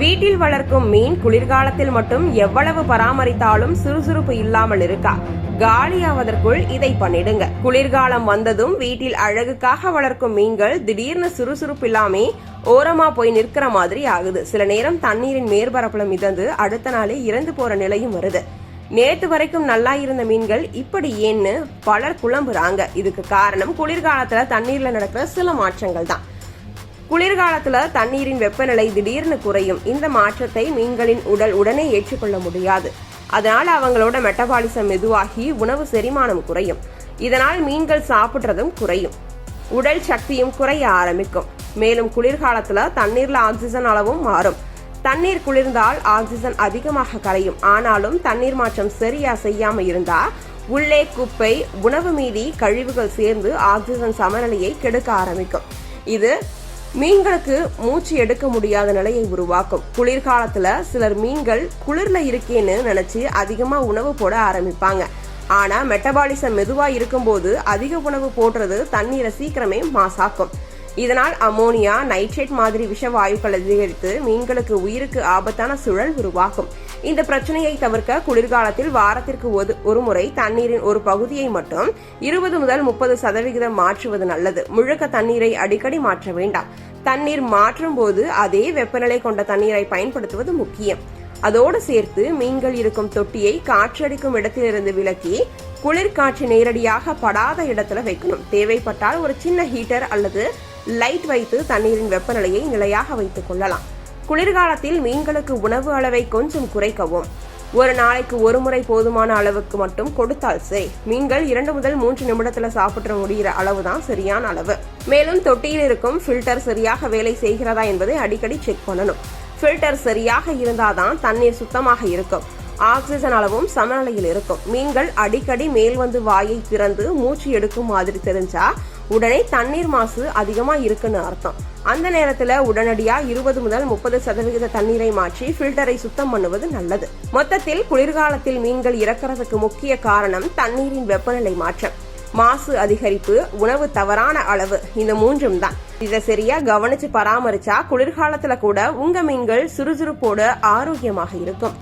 வீட்டில் வளர்க்கும் மீன் குளிர்காலத்தில் மட்டும் எவ்வளவு பராமரித்தாலும் சுறுசுறுப்பு இல்லாமல் இருக்கா? காலியாவதற்குள் இதை பண்ணிடுங்க. குளிர்காலம் வந்ததும் வீட்டில் அழகுக்காக வளர்க்கும் மீன்கள் திடீர்னு சுறுசுறுப்பு இல்லாமே ஓரமா போய் நிற்கிற மாதிரி ஆகுது. சில நேரம் தண்ணீரின் மேற்பரப்புல மிதந்து அடுத்த நாளே இறந்து போற நிலையும் வருது. நேத்து வரைக்கும் நல்லா இருந்த மீன்கள் இப்படி ஏன்னு பலர் குழம்புறாங்க. இதுக்கு காரணம் குளிர்காலத்துல தண்ணீர்ல நடக்கிற சில மாற்றங்கள் தான் குளிர்காலத்துல தண்ணீரின் வெப்பநிலை திடீர்னு குறையும். இந்த மாற்றத்தை மீன்களின் உடல் உடனே ஏற்றுக்கொள்ள முடியாது. அதனால் அவங்களோட மெட்டபாலிசம் மெதுவாகி உணவு செரிமானம் குறையும். இதனால் மீன்கள் சாப்பிட்றதும் குறையும். உடல் சக்தியும் குறைய ஆரம்பிக்கும். மேலும் குளிர்காலத்துல தண்ணீர்ல ஆக்சிஜன் அளவும் மாறும். தண்ணீர் குளிர்ந்தால் ஆக்சிஜன் அதிகமாக கரையும். ஆனாலும் தண்ணீர் மாற்றம் சரியா செய்யாம இருந்தா உள்ளே குப்பை உணவு மீதி கழிவுகள் சேர்ந்து ஆக்சிஜன் சமநிலையை கெடுக்க ஆரம்பிக்கும். இது மீன்களுக்கு மூச்சு எடுக்க முடியாத நிலையை உருவாக்கும். குளிர்காலத்துல சிலர் மீன்கள் குளிர்ல இருக்கேன்னு நினைச்சு அதிகமா உணவு போட ஆரம்பிப்பாங்க. ஆனா மெட்டபாலிசம் மெதுவா இருக்கும்போது அதிக உணவு போடுறது தண்ணீரை சீக்கிரமே மாசாக்கும். இதனால் அமோனியா நைட்ரேட் மாதிரி விஷ வாயுக்கள் அதிகரித்து மீன்களுக்கு உயிருக்கு ஆபத்தான சூழல் உருவாகும். இந்த பிரச்சனையை தவிர்க்க குளிர்காலத்தில் வாரத்திற்கு ஒரு ஒரு முறை தண்ணீரின் ஒரு பகுதியை மட்டும் இருபது முதல் முப்பது சதவிகிதம் மாற்றுவது நல்லது. முழுக்க தண்ணீரை அடிக்கடி மாற்ற வேண்டாம். தண்ணீர் மாற்றும் போது அதே வெப்பநிலை கொண்ட தண்ணீரை பயன்படுத்துவது முக்கியம். அதோடு சேர்த்து மீன்கள் இருக்கும் தொட்டியை காற்றடிக்கும் இடத்திலிருந்து விலக்கி குளிர் காற்று நேரடியாக படாத இடத்துல வைக்கணும். தேவைப்பட்டால் ஒரு சின்ன ஹீட்டர் அல்லது லைட் வைத்து தண்ணீரின் வெப்பநிலையை நிலையாக வைத்துக் கொள்ளலாம். குளிர்காலத்தில் மீன்களுக்கு உணவு அளவை கொஞ்சம் குறைக்கவும். ஒரு நாளைக்கு ஒரு முறை போதுமான அளவுக்கு மட்டும் கொடுத்தால் சரி. மீன்கள் இரண்டு முதல் மூன்று நிமிடத்துல சாப்பிட முடிகிற அளவு தான் சரியான அளவு. மேலும் தொட்டியில் இருக்கும் ஃபில்டர் சரியாக வேலை செய்கிறதா என்பதை அடிக்கடி செக் பண்ணணும். ஃபில்டர் சரியாக இருந்தாதான் தண்ணீர் சுத்தமாக இருக்கும். ஆக்சிஜன் அளவும் சமநிலையில் இருக்கும். மீன்கள் அடிக்கடி மேல் வந்து வாயை திறந்து மூச்சு எடுக்கும் மாதிரி தெரிஞ்சா உடனே தண்ணீர் மாசு அதிகமாக இருக்குன்னு அர்த்தம். அந்த நேரத்துல உடனடியா இருபது முதல் முப்பது சதவிகித தண்ணீரை மாற்றி ஃபில்டரை சுத்தம் பண்ணுவது நல்லது. மொத்தத்தில் குளிர்காலத்தில் மீன்கள் இறக்கிறதுக்கு முக்கிய காரணம் தண்ணீரின் வெப்பநிலை மாற்றம். மாசு அதிகரிப்பு உணவு தவறான அளவு இந்த மூன்றும் தான். இதை சரியா கவனிச்சு பராமரிச்சா குளிர்காலத்துல கூட உங்க மீன்கள் சுறுசுறுப்போட ஆரோக்கியமாக இருக்கும்.